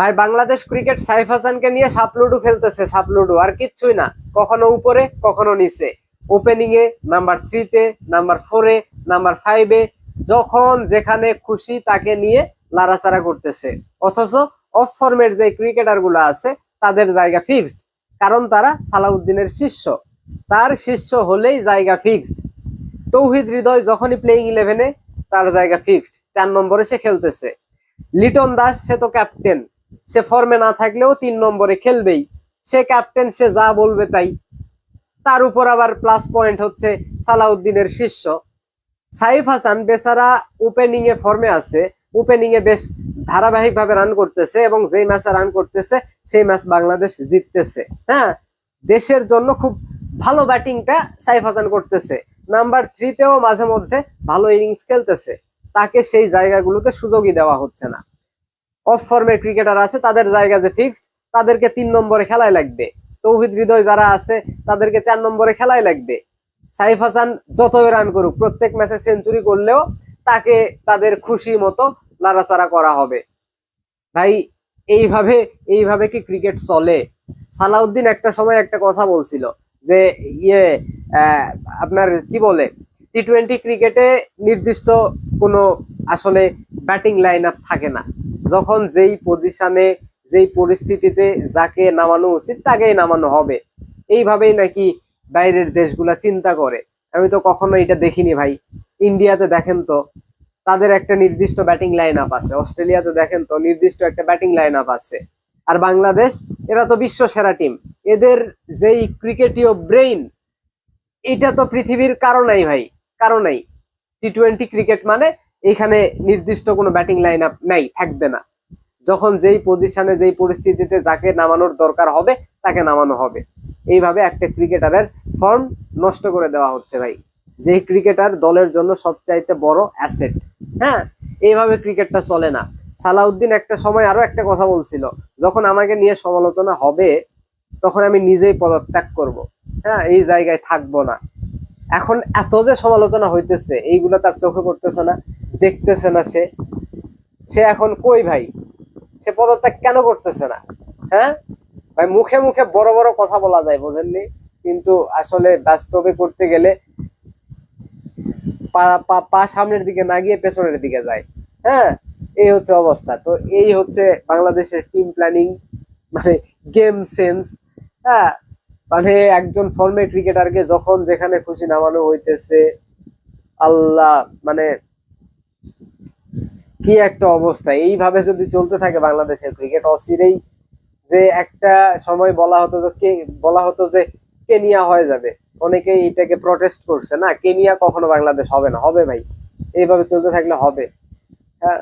ভাই, বাংলাদেশ ক্রিকেট সাইফ হাসানকে নিয়ে সাপলুডু খেলতেছে সাপলুডু আর কিচ্ছুই না। কখনো উপরে, কখনো নিচে। ওপেনিং এ নাম্বার থ্রিতে নাম্বার ফোরে নাম্বার ফাইভে যখন যেখানে খুশি তাকে নিয়ে লাড়াচাড়া করতেছে। অথচ অফ ফর্মের যে ক্রিকেটারগুলো আছে, তাদের জায়গা ফিক্সড কারণ তারা সালাউদ্দিনের শিষ্য। তার শিষ্য হলেই জায়গা ফিক্সড তৌহিদ হৃদয় যখনই প্লেইং ইলেভেনে তার জায়গা ফিক্সড চার নম্বরে সে খেলতেছে। লিটন দাস, সে তো ক্যাপ্টেন সে ফর্মে না থাকলেও তিন নম্বরে খেলবেই। সে ক্যাপ্টেন সে যা বলবে তাই। তার উপর আবার প্লাস পয়েন্ট হচ্ছে সালাউদ্দিনের শিষ্য। সাইফ হাসান বেচারা ওপেনিং এ ফর্মে আছে। ওপেনিং এ বেশ ধারাবাহিক ভাবে রান করতেছে এবং যেই ম্যাচে রান করতেছে, সেই ম্যাচ বাংলাদেশ জিততেছে। হ্যাঁ দেশের জন্য খুব ভালো ব্যাটিংটা সাইফ হাসান করতেছে। নাম্বার থ্রিতেও মাঝে মধ্যে ভালো ইনিংস খেলতেছে। তাকে সেই জায়গাগুলোতে সুযোগই দেওয়া হচ্ছে না। অফ ফর্মের ক্রিকেটার আছে, তাদের জায়গা যে ফিক্সড তাদেরকে তিন নম্বরে খেলায় লাগবে। তৌহিদ হৃদয় যারা আছে, তাদেরকে চার নম্বরে খেলায় লাগবে। সাইফ হাসান যতই রান করুক, প্রত্যেক ম্যাচে সেঞ্চুরি করলেও তাকে তাদের খুশি মতো লাড়াচাড়া করা হবে। ভাই, এইভাবে এইভাবে কি ক্রিকেট চলে? সালাউদ্দিন একটা সময় একটা কথা বলছিল যে ইয়ে আপনার কি বলে টি টোয়েন্টি ক্রিকেটে নির্দিষ্ট কোনো আসলে ব্যাটিং লাইন আপ থাকে না। যখন যেই পজিশনে যেই পরিস্থিতিতে যাকে নামানো উচিত, তাকেই নামানো হবে। এইভাবেই নাকি বাইরের দেশগুলা চিন্তা করে। আমি তো কখনো এটা দেখিনি ভাই। ইন্ডিয়াতে দেখেন তো, তাদের একটা নির্দিষ্ট ব্যাটিং লাইন আপ আছে। অস্ট্রেলিয়াতে দেখেন তো, নির্দিষ্ট একটা ব্যাটিং লাইন আপ আছে। আর বাংলাদেশ, এরা তো বিশ্ব সেরা টিম এদের যেই ক্রিকেটীয় ব্রেইন এটা তো পৃথিবীর কারও নাই ভাই। কারও নাই। টি টোয়েন্টি ক্রিকেট মানে এখানে নির্দিষ্ট কোনো ব্যাটিং লাইন আপ নাই, থাকবে না। যখন যেই পজিশনে যেই পরিস্থিতিতে যাকে নামানোর দরকার হবে, তাকে নামানো হবে। এইভাবে একটা ক্রিকেটারের ফর্ম নষ্ট করে দেওয়া হচ্ছে ভাই। যেই ক্রিকেটার দলের জন্য সবচাইতে বড় অ্যাসেট হ্যাঁ? এইভাবে ক্রিকেটটা চলে না। সালাউদ্দিন একটা সময় আরও একটা কথা বলছিল, যখন আমাকে নিয়ে সমালোচনা হবে, তখন আমি নিজেই পদত্যাগ করব। হ্যাঁ? এই জায়গায় থাকব না। এখন এত যে সমালোচনা হইতেছে, এইগুলো তার চোখে পড়তেছে না। দেখতেছে না সে। সে এখন কই ভাই? সে পদত্যাগ কেন করতেছে না? হ্যাঁ? ভাই, মুখে মুখে বড় বড় কথা বলা যায়, বোঝেননি? কিন্তু আসলে বাস্তবে করতে গেলে পা সামনের দিকে না গিয়ে পেছনের দিকে যায়। হ্যাঁ? এই হচ্ছে অবস্থা। তো এই হচ্ছে বাংলাদেশের টিম প্ল্যানিং মানে গেম সেন্স হ্যাঁ? মানে একজন ফর্মে ক্রিকেটারকে যখন যেখানে খুশি নামানো হইতেছে, আল্লাহ মানে কি একটা অবস্থা? এইভাবে যদি চলতে থাকে বাংলাদেশের ক্রিকেট অসিরেই যে একটা সময় বলা হতো যে কে, বলা হতো যে কেনিয়া হয়ে যাবে। অনেকেই এটাকে প্রটেস্ট করছে, না? কেনিয়া কখনো বাংলাদেশ হবে না। হবে ভাই। এইভাবে চলতে থাকলে হবে। হ্যাঁ?